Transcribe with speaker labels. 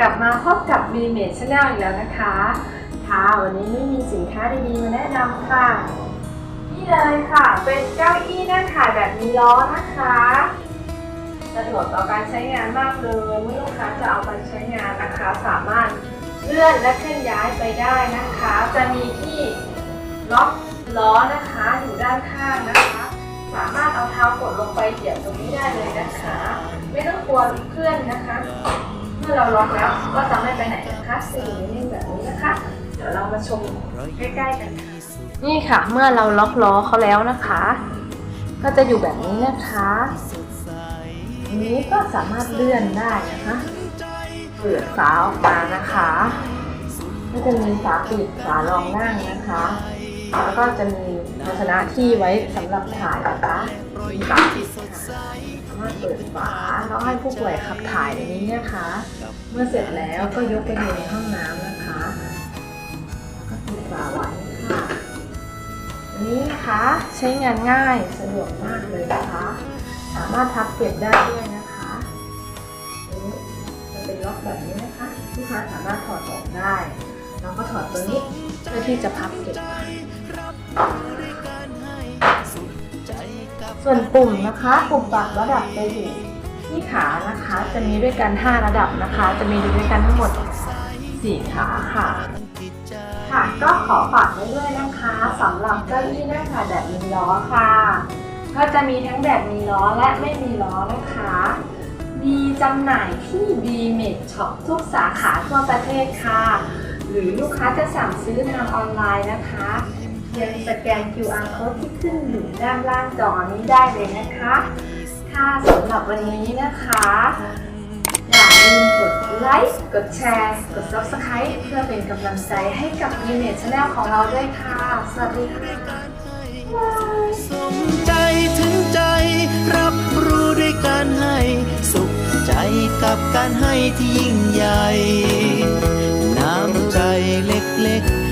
Speaker 1: กลับมาพบกับ v m a d e Channel อีกแล้วนะคะ ค่ะวันนี้ไม่มีสินค้าดีๆมาแนะนำค่ะ นี่เลยค่ะ เป็นเก้าอี้นั่งถ่ายแบบมีล้อนะคะ สะดวกต่อการใช้งานมากเลยเมื่อลูกค้าจะเอาไปใช้งานนะคะ สามารถเลื่อนและเคลื่อนย้ายไปได้นะคะ จะมีที่ล็อกล้อนะคะอยู่ด้านข้างนะคะ สามารถเอาเท้ากดลงไปเหยียบตรงนี้ได้เลยนะคะ ไม่ต้องกลัวเพื่อนนะคะ เมื่อเราล็อกแล้วก็จะไม่ไปไหนนะคะสิ่นิ่งแบบนี้นะคะ เดี๋ยวเรามาชมใกล้ๆกันค่ะนี่ค่ะ เมื่อเราล็อกล้อเขาแล้วนะคะ ก็จะอยู่แบบนี้นะคะอันนี้ก็สามารถเลื่อนได้นะคะเปิดฝาออกมานะคะก็จะมีฝาปิดฝารองนั่งนะคะ แล้วก็จะมีภาชนะที่ไว้สำหรับถ่ายนะคะฝาปิดค่ะสามารถเปิดฝาแล้วให้ผู้ป่วยขับถ่ายในนี้นะคะ เมื่อเสร็จแล้วก็ยกไปในห้องน้ำนะคะแล้วก็ปิดฝาไว้ค่ะนนี้นะคะใช้งานง่ายสะดวกมากเลยนะคะ สามารถพับเก็บได้ด้วยนะคะนนี้จะเป็นล็อกแบบนี้นะคะลูกค้าสามารถถอดออกได้ แล้วก็ถอดตัวนี้เพื่อที่จะพับเก็บ ส่วนปุ่มนะคะปุ่มปรับระดับจะอยู่ที่ขานะคะจะมีด้วยกัน 5 ระดับนะคะ จะมีด้วยกันทั้งหมด 4 ขาค่ะ ค่ะก็ขอฝากไว้ด้วยนะคะสำหรับเก้าอี้นั่งถ่ายแบบมีล้อค่ะ ก็จะมีทั้งแบบมีล้อและไม่มีล้อนะคะ มีจำหน่ายที่ b m e d Shop ทุกสาขาทั่วประเทศค่ะ หรือลูกค้าจะสั่งซื้อทางออนไลน์นะคะ ยงสแกน QR code ที่ขึ้นอยู่ด้านล่างจอนี้ได้เลยนะคะ ค่ะสำหรับวันนี้นะคะ อย่าลืมกดไลค์กดแชร์ กด Subscribe เพื่อเป็นกำลังใจให้กับ v m e d Channel ของเราด้วยค่ะ สวัสดีค่ะ
Speaker 2: สมใจถึงใจ รับรู้ด้วยการให้ สุขใจกับการให้ที่ยิ่งใหญ่ น้ำใจเล็กๆ